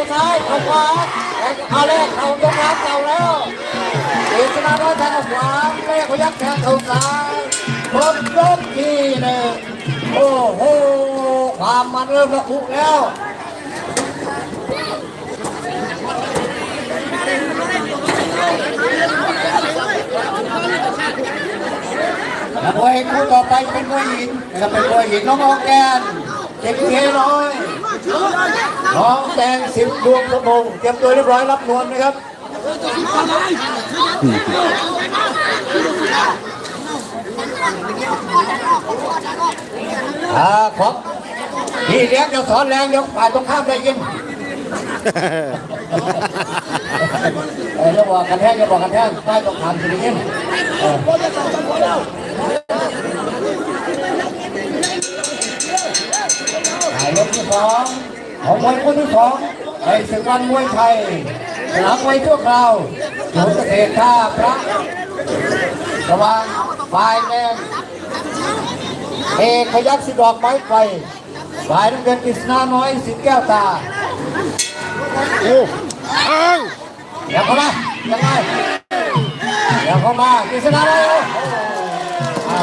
เข้าซ้ายเข้าขวาเอาแรกเข้ายกรับเก่าแล้วเอกนาน้อยแทงข้าขวาแรกพยักแทงเข้าซ้ายหมดยกที่หนึ่งโอ้โหความมันเริ่มระอุแล้วแล้วมวยคู่ต่อไปเป็นมวยหญิงนะครับเป็นมวยหญิงน้องออแกนเจ็ดเคร้อย น้องแตงสิบดวงสมงเตรียมตัวเรียบร้อยรับนวลนะครับอ่าครับพี่เลี้ยงเดี๋ยวสอนแรงเดี๋ยวฝ่ายตรงข้ามได้ยินเออจะบอกกันแท้จะบอกกันแท้ฝ่ายตรงข้ามจะได้ยินเออหายเลขที่สอง ของมวยคู่ที่สองในศึกวันมวยไทยสนามมวยชั่วคราวศูนย์เกษตรท่าพระระหว่างฝ่ายแดงเอกพยัคฆ์สิดอกไม้ไฟฝ่ายน้ำเงินกฤษณาน้อยสิทธิ์แก้วตาโอ้อ้างเดี๋ยวเข้ามายังไงเดี๋ยวเข้ามากฤษณาน้อยอ่า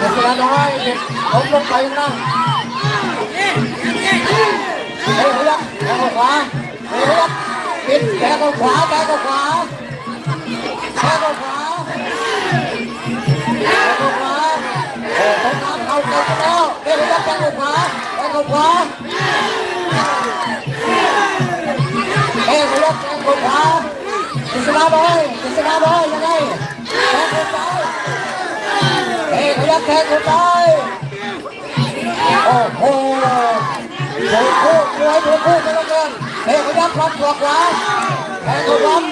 กฤษณาน้อยเด็กล้มลงไปนั่ง ข้าขวาเฮ้ยพยักปิดแทงเข้าขวาแทงเข้าขวาแทงเข้าขวาแทงเข้าขวาโอ้ต้องน้ำเข้ากันแล้วเฮ้ยพยักแทงเข้าขวาแทงเข้าขวาเฮ้ยพยักแทงเข้าขวากฤษณาบอยกฤษณาบอยยังไงแทงเข้าซ้ายเฮ้ยพยักแทงเข้าซ้ายโอ้โห ถูกคู่มวยถูกคู่กันแล้วกันเฮ้ยพยักรับหลอกหวานแทงเขาล้ม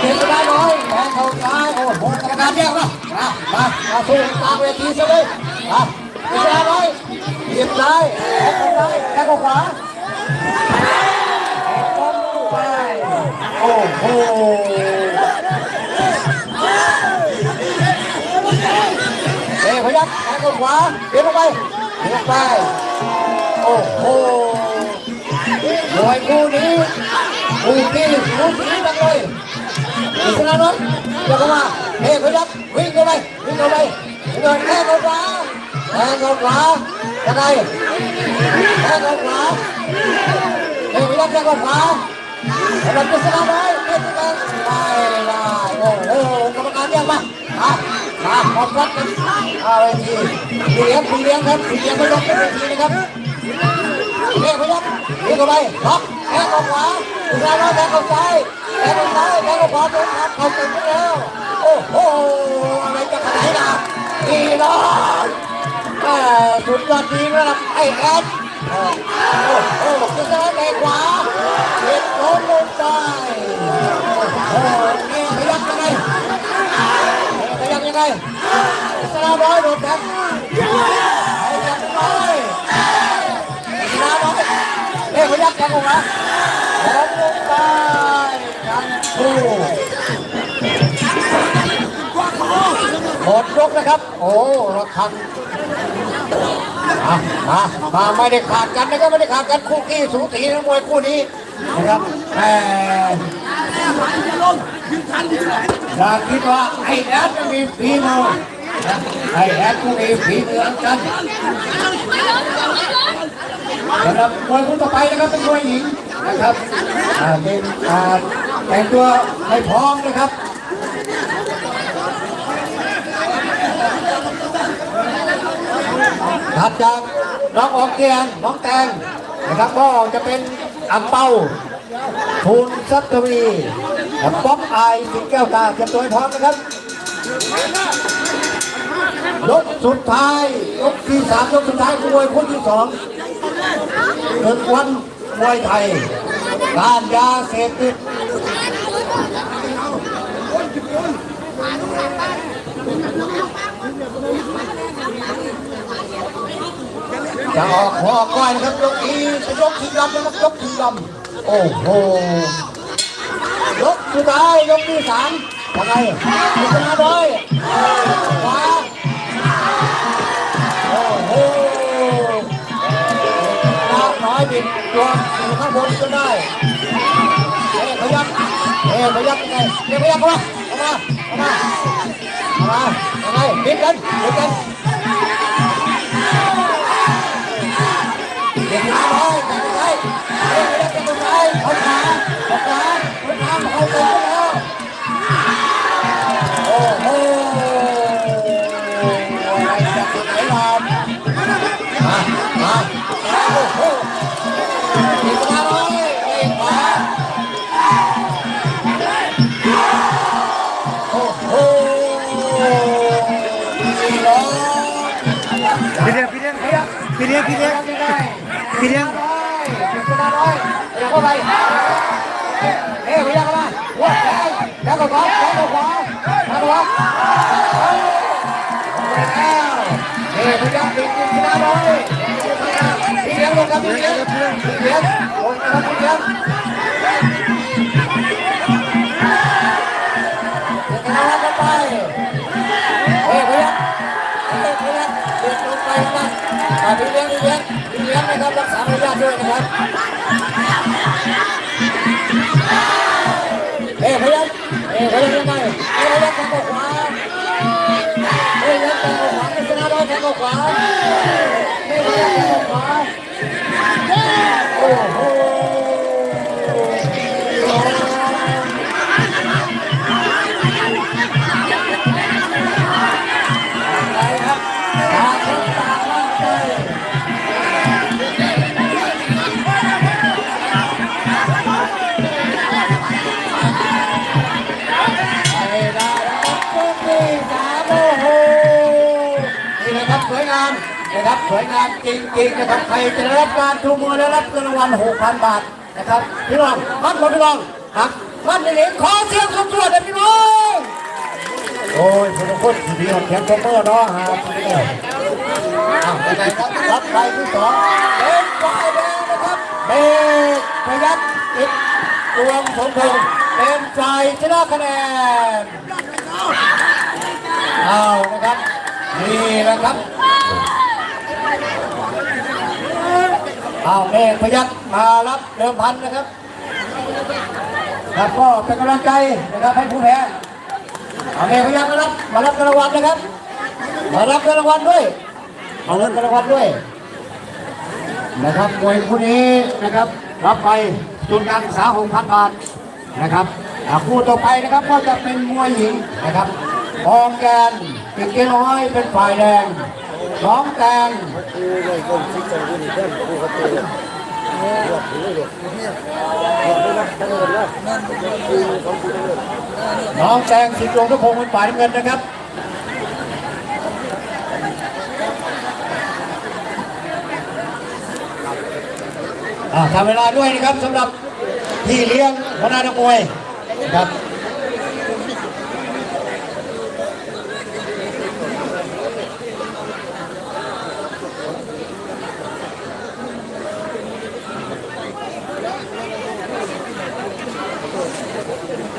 เก็บได้น้อยแทงเขาซ้ายโอ้โหกรรมการแยกมามามามาสู้กลางเวทีซะเลยมาเก็บได้น้อยเก็บซ้ายแทงเขาซ้ายแทงเขาขวาโอ้โหเฮ้ยพยักแทงขวาเก็บลงไปเก็บไป โอ้โหมวยคู่นี้คู่ที่คู่ที่จังเลยอิสระนนท์เดี๋ยวเข้ามาเฮ้ยพยักวิ่งเข้าไปวิ่งเข้าไปวิ่งเข้าไปแทงเข้าขวาแทงเข้าขวายังไงแทงเข้าขวาเฮ้ยพยักแทงเข้าขวาสำหรับอิสระน้อยเป็นกันได้ได้โอ้โหกรรมการเรียกมามามาขอบรับกันเอาไปทีเลี้ยงพี่เลี้ยงครับพี่เลี้ยงไม่ต้องเป็นทีนะครับ เรียกพยักเรียกเข้าไปล็อกแทงเข้าขวาอีกแล้วแทงเข้าซ้ายแทงเข้าซ้ายแทงเข้าขวาโดนทับเข้าตึงไปแล้วโอ้โหอะไรจะขนาดนั้นดีนะแม่สุดยอดดีระดับไอ้แอดโอ้โหจะเดินไปขวาเด็ดโดนลงไปโอ้โหนี่พยักยังไงพยักยังไงอิสลามร้อยโดนแทง ยักแทงออกมาแล้วลงไปกันคู่หมดยกนะครับ โอ้ระคังมามามาไม่ได้ขาดกันนะครับไม่ได้ขาดกันคู่ขี้สูสีนักมวยคู่นี้นะครับแหมอย่าคิดว่าไอ้แอดจะมีฝีมือไอ้แอดก็มีฝีมือเหมือนกั นสำหรับมวยคู่ต่อไปนะครับเป็นมวยหญิงนะครับอ่าเป็นอ่าแต่งตัวให้พร้อมนะครับถัดจากน้องออกเกียนน้องแตงนะครับก็จะเป็นอังเปาทูลซัตวีกับป๊อปไอสิงแก้วตาเตรียมตัวให้พร้อมนะครับยกสุดท้ายยกที่สามยกสุดท้ายของมวยคู่ที่สอง ถึงวันมวยไทยการยาเสพติดจะออกหัวอก้อยนะครับยกนี้จะยกทีดำนะครับยกทีดำโอ้โหยกสุดท้ายยกที่สามทำไงชนะเลยขวา ปิดตัวอยู่ข้างบนจนได้เอ๊ะพยักเอ๊ะพยักยังไงเอ๊ะพยักเข้ามาเข้ามาเข้ามาเข้ามายังไงปิดกันปิดกันเด็กน้อยเด็กน้อยเอ๊ะพยักจะตรงไหนเอาขาเอาขาเอาขาเอาตัวแล้ว เดี๋ยวเข้าไปเฮ้ยพยายามเข้ามาวัดแล้วแล้วก็ขวาแล้วก็ขวาแล้วก็ขวาแล้วเฮ้ยพยายามปิดกินชนะเลยพี่เลี้ยงลงกับพี่เลี้ยงพี่เลี้ยงลงกับพี่เลี้ยงไปเฮ้ยพยายามเฮ้ยพยายามเดินลงไปนะพี่เลี้ยงพี่เลี้ยงพี่เลี้ยงนะครับรักษามารยาทด้วยนะครับ แทงขวาเฮ้ยยัดแทงขวาโอ้โห จริงๆนะครับใครจะได้รับการชูมือและรับเงินรางวัล6,000 บาทนะครับพี่น้องมันคนพี่น้องครับมันนี่เองขอเสียงสุดตัวเลยพี่น้องโอ้ยคุณคนที่ดีของแคมป์เมอเนาะฮะอ้าวยังไงครับรับไปที่สองเป็นฝ่ายแดงนะครับเบรกพยักติดดวงสมพงษ์เป็นฝ่ายชนะคะแนนเอานะครับนี่แหละครับ เอาเมฆพยักมารับเดิมพันนะครับครับก็เป็นกำลังใจนะครับให้ผู้แพ้เอาเมฆพยักมารับมารับรางวัลนะครับ มารับรางวัลด้วยมารับรางวัลด้วย นะครับมวยคู่นี้นะครับ รับไปทุนการศึกษา6,000บาทนะครับคู่ต่อไปนะครับก็จะเป็นมวยหญิงนะครับองแกนเปิดเกน้อยเป็นฝ่ายแดง น้องแตงน้องแตงสิทธิ์ลวงทุพงศ์เป็นฝ่ายเงินนะครับทำเวลาด้วยนะครับสำหรับพี่เลี้ยงหัวหน้านักมวยนะครับ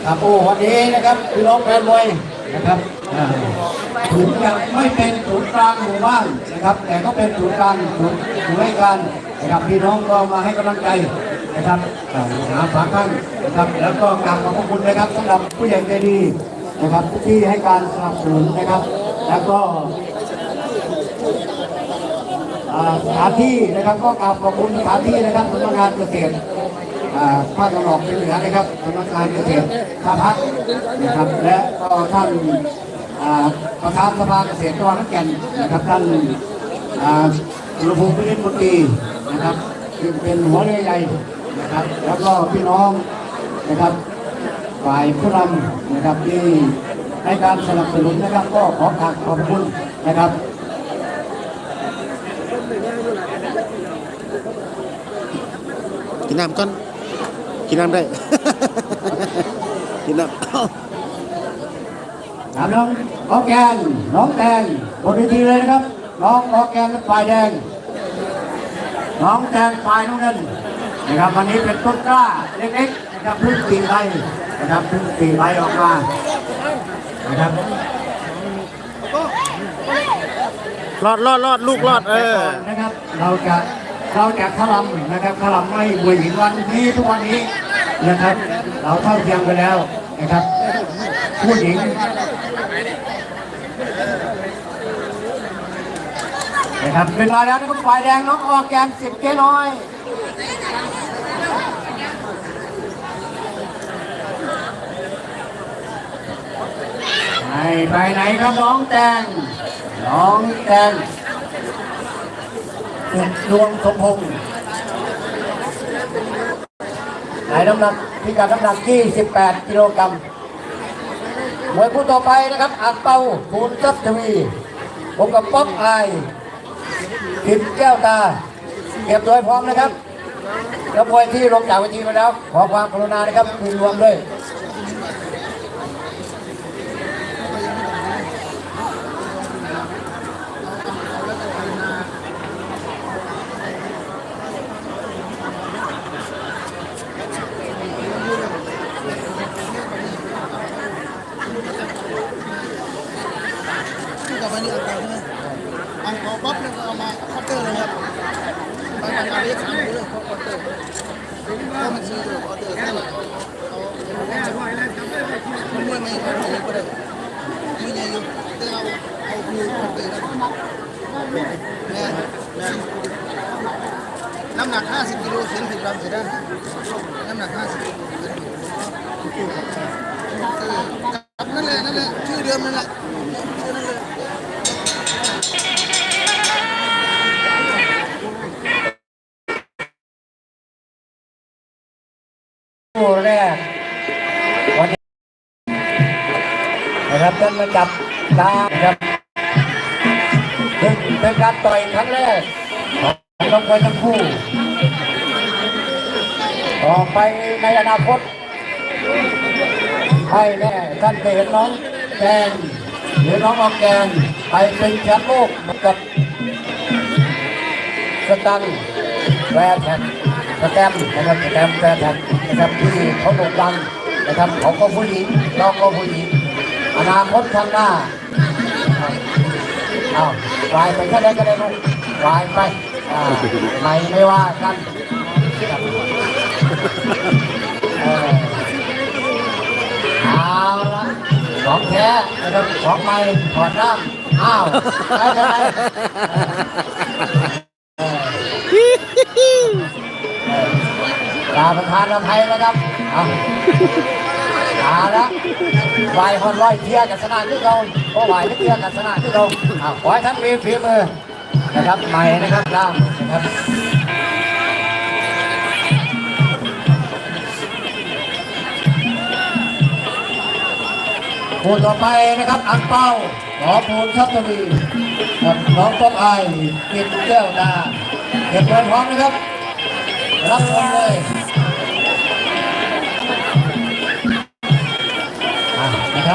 ครับโอ้วันนี้นะครับพี่น้องแฟนมวยนะครับอ่าถึงจะไม่เป็นศูนย์กลางหมู่บ้านนะครับ แต่ก็เป็นศูนย์กลางศูนย์ศูนย์ให้การนะครับพี่น้องก็มาให้กำลังใจนะครับหาฝาข้างนะครับแล้วก็กราบขอบคุณนะครับสำหรับผู้ใหญ่ใจดีนะครับที่ให้การสนับสนุนนะครับ แล้วก็อ่าสถานที่นะครับก็กราบขอบคุณสถานที่นะครับสำนักงานเกษตร ภาคตะวันออกเฉียงเหนือนะครับสำนักงานเกษตรท่าพักนะครับและก็ท่านประธานสภาเกษตรจังหวัดขอนแก่นนะครับท่านอุรพงศ์พิริศมนตรีนะครับซึ่งเป็นหัวเรือใหญ่นะครับ แล้วก็พี่น้องนะครับฝ่ายผู้นำนะครับที่ให้การสนับสนุนนะครับ ก็ขอกราบขอบคุณนะครับกินน้ำก่อน กินน้ำได้ กินน้ำถามน้องออร์แกนน้องแตงบนเวทีเลยนะครับ น้องออร์แกนเป็นฝ่ายแดง น้องแตงฝ่ายน้ำเงินนะครับวันนี้เป็นต้นกล้าเล็กๆนะครับเพึ่งตีใบนะครับเพึ่งตีใบออกมานะครับรอดรอดรอดลูกรอดเออนะครับ เราจะ เราจะขลำนะครับขลำไม่มวยหญิงวันนี้ทุกวันนี้นะครับ เราเท่าเทียมกันแล้วนะครับ ผู้หญิงนะครับเป็นราแล้วนะครับฝ่ายแดงน้องออร์แกนสิบเกน้อยไปไหนครับน้องแตงน้องแตง ดวงสมพงษ์ไหนน้ำหนักพิกัดน้ำหนัก 28 กิโลกรัมมวยคู่ต่อไปนะครับอังเปาภูนทรัพย์ทวีผมกับป๊อปไอายพิมแก้วตา เก็บตัวพร้อมนะครับแล้วมวยที่ลงจากเวทีมาแล้ว ขอความกรุณานะครับคืนรวมด้วย ที่กลับมานี่อังเปาใช่ไหมอังเปาปั๊บแล้วก็เอามาเคาน์เตอร์เลยครับบางการเรียกสามเรื่องเคาน์เตอร์ก็มันซื้อเคาน์เตอร์นั่นแหละเอามันมวยไม่เอาไม่ก็ได้มีไงอยู่แต่เอาเอาคือเคาน์เตอร์นั่นแม่แม่น้ำหนัก 50กิโลเสียงผิดลำเสียได้น้ำหนัก 50กิโลเสียงผิดครับนั่นแหละนั่นแหละชื่อเดิมนั่นแหละชื่อนั่นเลย คู่แรกวันนี้นะครับท่านมาจับตาครับเป็นการต่อยครั้งแรกของน้องมวยทั้งคู่ต่อไปในอนาคตให้แน่ท่านจะเห็นน้องแกนหรือน้องออกแกนไปเป็นแชมป์โลกกับสตังค์แวร์แท็ก แตมนะครับสแตมแวร์แท็กนะครับที่เขาโด่งดังนะครับเขาก็ผู้หญิงเราก็ผู้หญิงอนาคตข้างหน้านะครับเอาวายไปแค่ไหนก็ได้ลูกวายไปไม่ไม่ว่ากันเอาละของแท้นะครับของใหม่ถอดน้ำอ้าวไปไราประธานอภัยนะครับเอาเอาละไหวฮอนร้อยเทียกับสนามที่เราเพราะไหวเทียกับสนามที่เราเอาขอให้ท่านมีฝีมือนะครับใหม่นะครับล่ามนะครับคู่ต่อไปนะครับอังเป้าหมอภูนทัพทวีกับน้องป๊อปไอกินแก้วดาเก็บไว้พร้อมนะครับรับชมเลย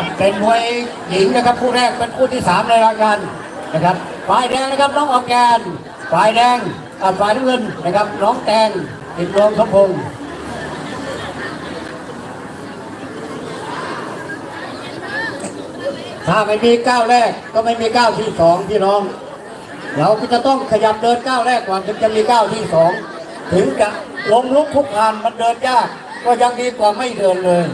นะครับ เป็นมวยหญิงนะครับคู่แรกเป็นคู่ที่สามในรายการนะครับ ฝ่ายแดงนะครับน้องออร์แกน ฝ่ายแดงอ่าฝ่ายน้ำเงินนะครับ น้องแตงติดรวมสมพงษ์ถ้าไม่มีก้าวแรกก็ไม่มีก้าวที่สองพี่น้อง เราก็จะต้องขยับเดินก้าวแรกก่อนถึงจะมีก้าวที่สองถึงจะล้มลุกคุกคานมันเดินยาก ก็ยังดีกว่าไม่เดินเลย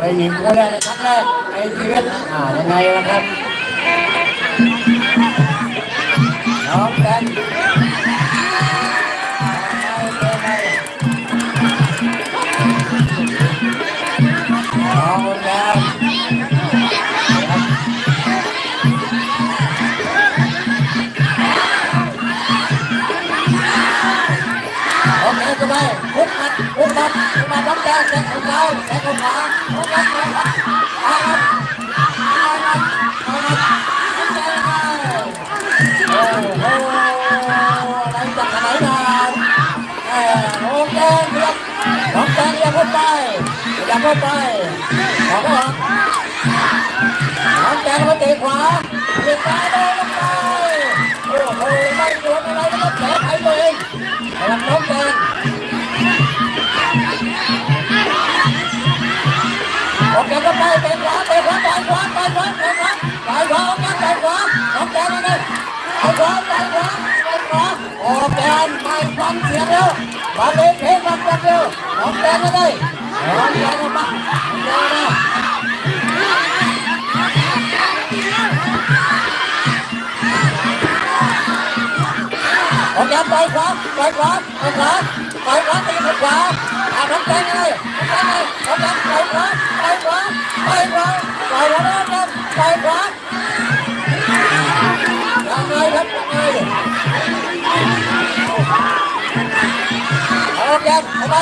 ไอ้หญิงคนแรกในครั้งแรกในชีวิตอ่ายังไงล่ะครับน้องแดน พุกมันรับแจ้งแจ้งเราแจ้งคนขวาพุกมันพุกมันเอามันเอามันเอามันแจ้งไปโอ้โหไรจากไหนมาแหมโอเคเรียบน้องแจ้งอย่าเข้าไปอย่าเข้าไปขอโทษน้องแจ้งมาเตะขวาเตะซ้ายโดนลงไปโอ้โหไม่โดนอะไรนะครับแผลไขตัวเองนะครับน้องแจ้ง ได้เตะขวาเตะขวาต่อยขวาต่อยขวาต่อยขวาต่อยขวาออกแกนต่อยขวาออกแกนมาเลยต่อยขวาต่อยขวาต่อยขวาออกแกนไม่ฟังเสียงแล้วบอลเล่นเพลงบอลจับเร็วออกแกนมาเลยออกแกนมาเร็วนะออกแกนต่อยขวาต่อยขวาต่อยขวาต่อยขวาตีขวา ไป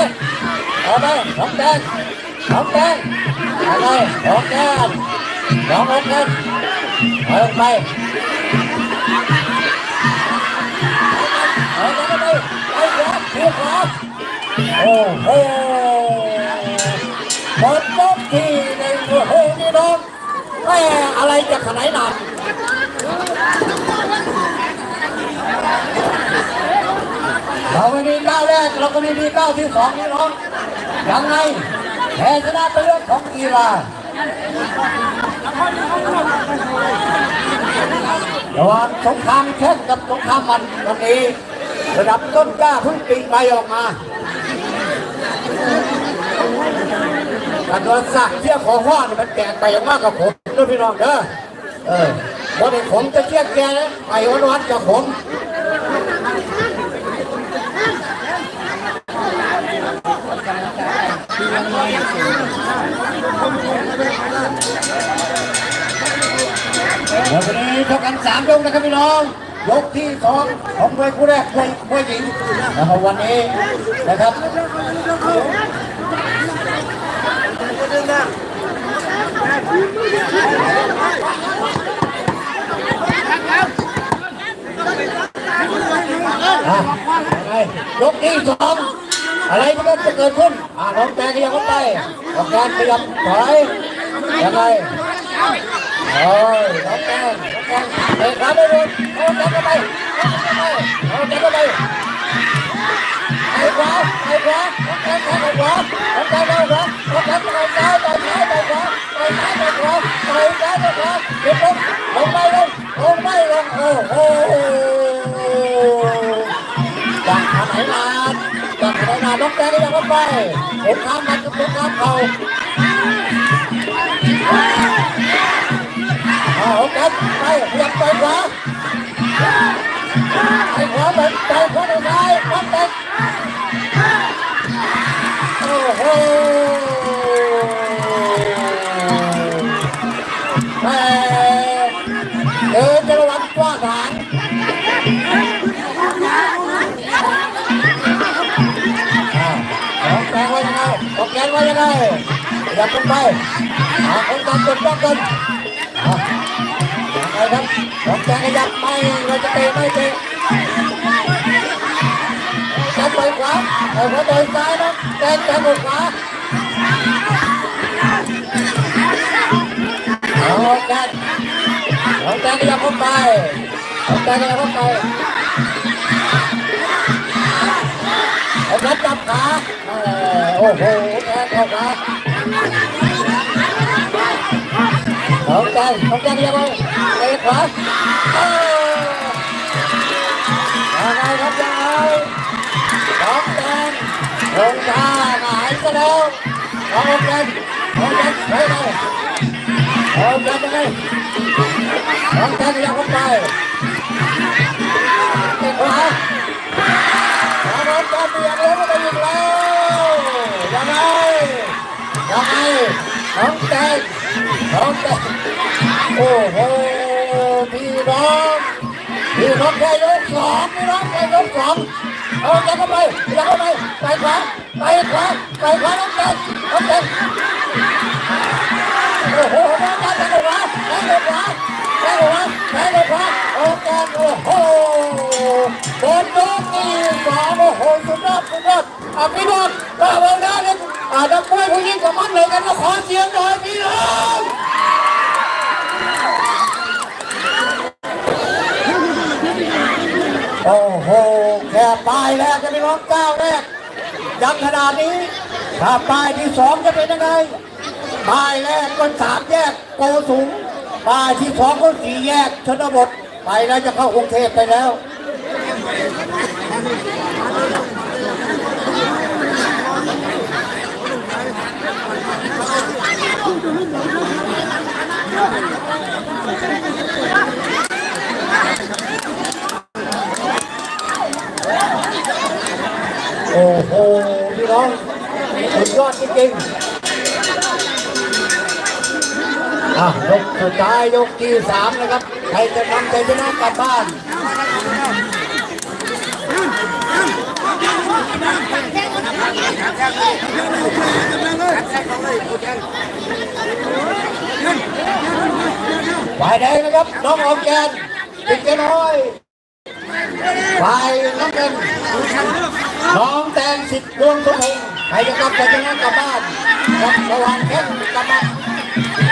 น้องแดงน้องแดงเอาไปน้องแดงน้องแดงเอาไปเอาไปไปไปขวาเทียบขวา โอ้โหหมดยกที่หนึ่งโอ้โหนี่น้องแม่อะไรจะขนาดนั้นเราไม่มีก้าวแรกเราก็ไม่มีก้าวที่สองนี่น้องยังไงแพ้ชนะเป็นเรื่องของกีฬาระหว่างสงครามแข้งกับสงครามมันวันนี้ระดับต้นกล้าเพิ่งปีกใบออกมา กระโดดสักเที่ยของว่านี่มันแตกไปมากกับผมด้วยพี่น้องเด้อเออวันนี้ผมจะเชี่ยแกนะไปวันวันๆกับผมเดี๋ยววันนี้เท่ากันสามยกนะครับพี่น้องยกที่สองของมวยคู่แรกมวยมวยหญิงนะครับวันนี้นะครับ อะยังไงยกที่สองอะไรมันก็จะเกิดขึ้นอ่าน้องแตงขยับเข้าไปน้องแตงขยับถอยยังไงโอ้ยน้องแตงน้องแตงเตะขาไม่โดนน้องแตงเข้าไปน้องแตงเข้าไปไปขวาไปขวาน้องแตงแทงไปขวาน้องแตงเข้าขวาน้องแตงไปซ้ายไปซ้ายไปขวาไปซ้ายไปขวาไปซ้ายไปขวา เดี๋ยวลงลงไปลงลงไม่ลงโอ้โหจากทางไหนมาจากทางไหนมาน้องแกก็ยังไม่ไปเห็นข้ามมัน เออเจ้าวาไปโอ้โหแม่เดินจะระวังกว้างขวางน้องแกงว่ายังไงน้องแกงว่ายังไงขยับกันไปหาคนกันกดป้องกันอะไงครับน้องแกงขยับไม่เราจะเตะไม่เตะจับไปขวาไปขวาเดินซ้ายนะแกงแกงหมดขวา เอาแกงน้องแกงขยับเข้าไปน้องแกงขยับเข้าไปไอ้นัดจับขาโอ้โหแอนเข้าขาองใจสองใจเดียวไปเตะขวาเออยังไงครับยังไงสองแดงลงท่าหายซะแล้วสองแดงสองแดงไปไห นสองแดงยังไงสองแดงยังเข้าไปเตะขวาน้องน้องเบียร์เลี้ยงไปอีกแล้วยังไงยังไงน้องแตงน้องแตงโอ้โหพี่น้องพี่น้องแค่ยกสองพี่น้องแค่ยกสองเอาจะเข้าไปจะเข้าไปไปขวาไปขวาไปขวาน้องแตงน้องแตง บนยกที่สองโอ้โหสุดยอดสุดยอดอะพี่น้องเราเอาได้เลยอะนักมวยผู้หญิงกับมันเลยกันก็ขอเสียงหน่อยพี่น้องโอ้โหแค่ปลายแรกจะเป็นร้องก้าวแรกยังขนาดนี้ ถ้าปลายที่สองจะเป็นยังไงปลายแรกก็สามแยกโกสูงปลายที่สองก็สี่แยกชนบท ไปแล้วจะเข้ากรุงเทพไปแล้ว โอ้โหพี่น้องสุดยอดจริง อะยกสุดท้ายยกที่สามนะครับใครจะนำใจชนะกลับบ้านฝ่ายแดงนะครับ น้องออมแกนติดเจน้อยฝ่ายน้ำเงินน้องแตงสิทธิ์ดวงสมพงษ์ใครจะกลับจะชนะกลับบ้านกับระว่างแข้งกลับมาเอา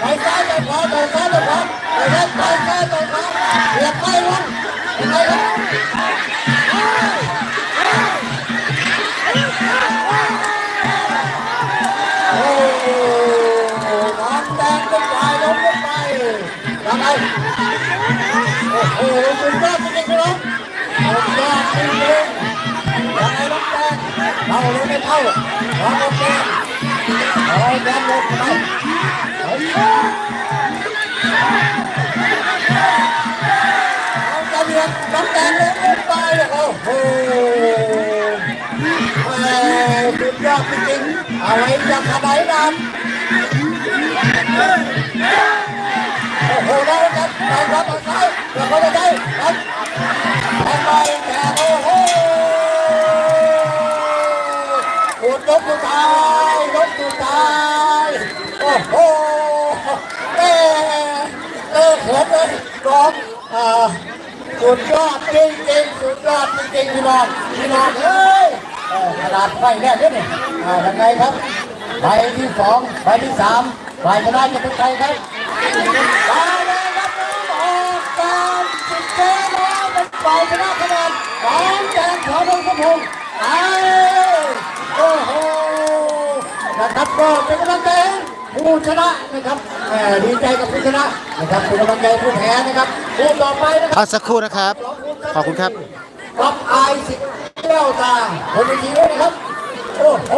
ไปซ้ายตกขวาไปซ้ายตกขวาไปซ้ายไปซ้ายตกขวาเหยียบไปลงยังไงครับโอ้โหน้องแดงเป็นฝ่ายล้มลงไปยังไงโอ้โหสุดยอดจริงๆพี่น้อสุดยอดจริงๆยังไงน้องแดงเราเลยไม่เข้าน้องแดง น้องแดงลงไปเฮ้ยน้องจะเรียนน้องแดงล้มลงไปโอ้โหแม่สุดยอดจริงๆเอาไว้ยังขนาดนั้นโอ้โหได้ครับไปครับไปซ้ายแล้วก็ได้ครับแทงไปแทงโอ้โห หมดยกสุดท้ายยกสุดท้าย โอ้โหแม่เลิกเขินเลยร้องอ่าสุดยอดจริงจริงสุดยอดจริงๆพี่น้องพี่น้องเอ้ยเออขนาดไฟแรกเนี่ยนี่อ่ายังไงครับใบที่สองใบที่สามฝ่ายชนะจะเป็นใครครับมาเลยครับออกการสิบเจ้แล้วเป็นฝ่ายชนะคะแนนของแจงขอดงสมพงษ์ไป โอ้โหนะครับก็เป็นกำลังใจให้ผู้ชนะนะครับแหมดีใจกับผู้ชนะนะครับเป็นกำลังใจให้ผู้แพ้นะครับผู้ต่อไปนะครับพักสักครู่นะครับ ขอบคุณครับรับอายสิแก้วตาคนดีด้วยนะครับ โอ้โห